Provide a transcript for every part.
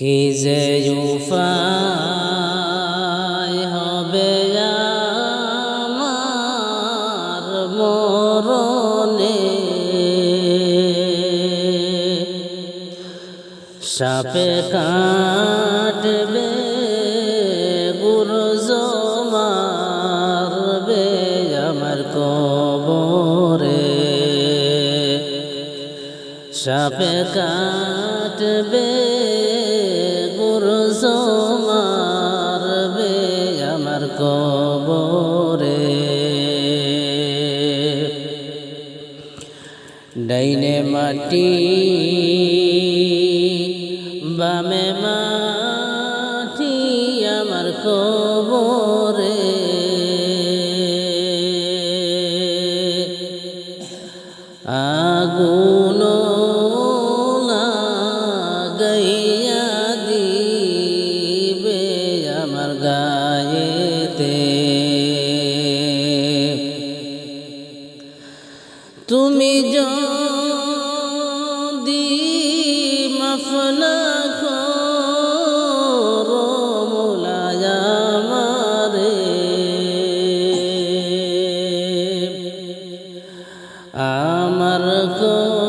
কি যে হবে আমার মরণে? সাপে কাটবে সাপে কাটবে গুরু মারবে আমার কবরে। ডাইনে মাটি বামে মাটি আমার কবরে। আগুন যদি মফনা আমার কবর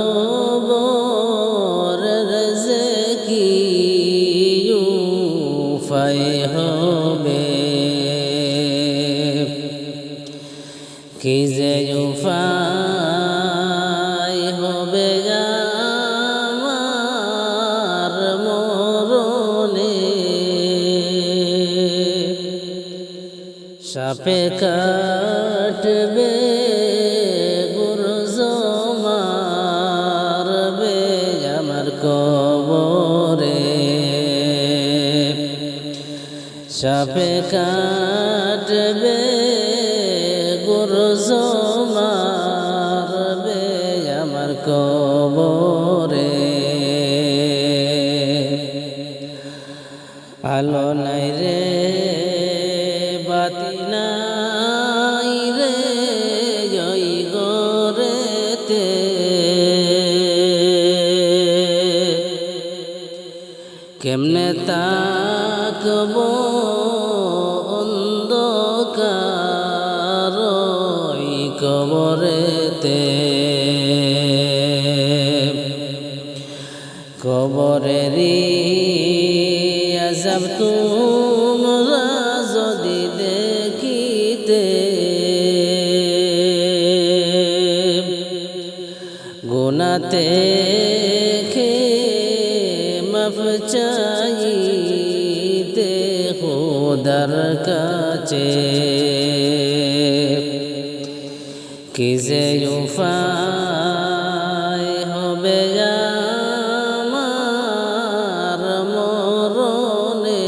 সাপে কাটবে গুরু মারবে আমার কবরে। আলো নাই রে, বাতি নাই রে, জয় গরেতে কেমনে তাকব কবরেতে। কবরেরি আজাব তোমরা যদি দেখিতে। গুনাতে খে মাফ চাইতে কাছে। কি যে হবে আমার মরণে?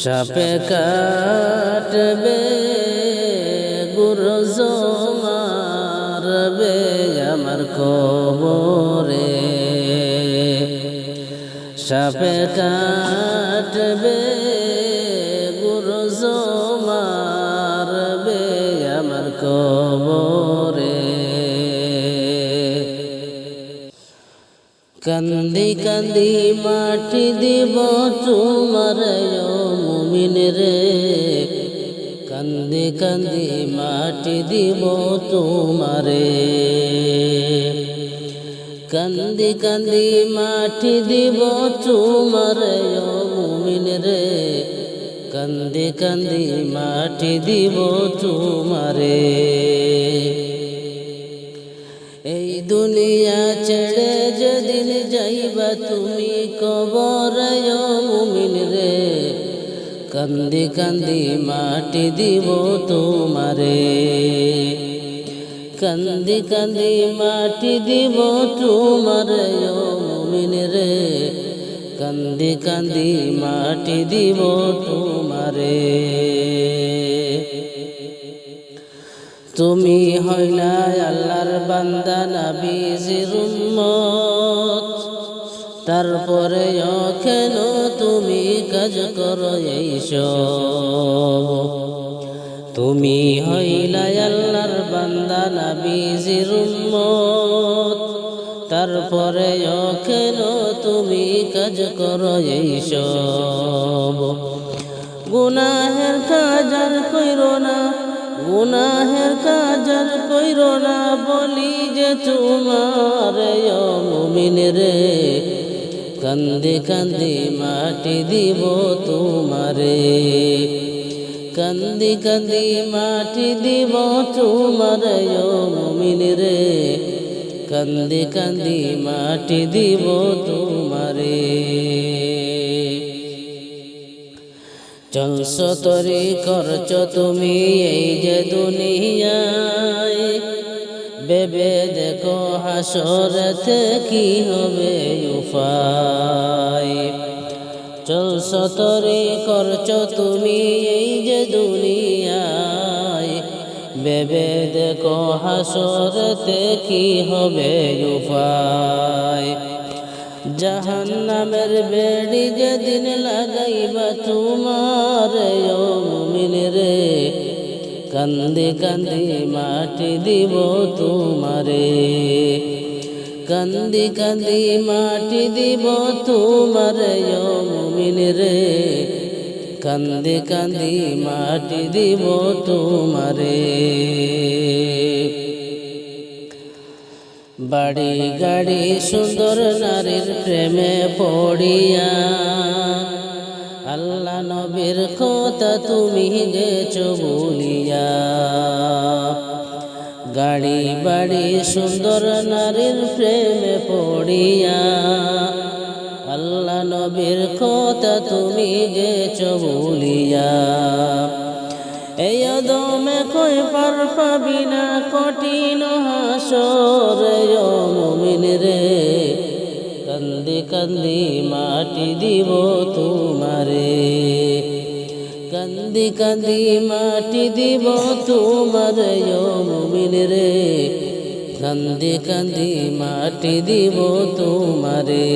সাপে কাটবে গুরু মারবে আমার কবরে। সাপে কাটবে কবরে। কান্দি কান্দি মাটি দিব তোমার মুমিন রে। কান্দি কান্দি মাটি দিব তোমারে। কান্দি কান্দি মাটি দিব তোমার মুমিন রে। কান্দি কান্দি মাটি দিব তোমারে। এই দুনিয়া ছেড়ে যেদিন যাইবা তুমি কবর মুমিন রে। কান্দি কান্দি মাটি দিব তোমারে। কান্দি কান্দি মাটি দিব তোমারে মুমিন রে। কান্দি কান্দি মাটি দিব তোমারে। তুমি হইলা আল্লাহর বান্দা নাবিজির উম্মত। তারপরে কেন তুমি কাজ করো তুমি হইলা আল্লাহর বান্দা উম্মত। তারপরে কেন তুমি কাজ করো এইসব গুনাহের কাজ আর কইর না, গুনাহের কাজ আর কইর না, বলি যে তোমার মুমিন রে, কান্দে কান্দে মাটি দিব তোমারে। কান্দি কান্দি মাটি দিব তোমার মুমিন রে কান্দি কান্দি মাটি দিব তোমারে। চলছ তরি করছ তুমি এই যে দুনিয়ায়। বেবে দেখো হাসরতে কি হবে উপায় চলছ তরি করছ তুমি এই যে দুনিয়ায়। বেবে দেখো হাসরতে কি হবে উপায় জাহান নামের বেড়ি যেদিন লাগাইবা তোমার রে, কান্দি কান্দি মাটি দিব তোমারে। কান্দি কান্দি মাটি দিব তোমার রে কান্দি কান্দি মাটি দিব তোমারে। বাড়ি গাড়ি সুন্দর নারীর প্রেমে পড়িয়া, আল্লাহ নবীর কথা তুমি গেছ বলিয়া। গাড়ি বাড়ি সুন্দর নারীর প্রেমে পড়িয়া নবীর কথা তুমি গেছ বলিয়া। এই দমে কই পার পাবি না, কঠিন হাসর মুমিন রে। কান্দি কান্দি মাটি দিব তোমারে। কান্দি কান্দি মাটি দিব তোমার মুমিন রে। কান্দি কান্দি মাটি দিব তোমারে।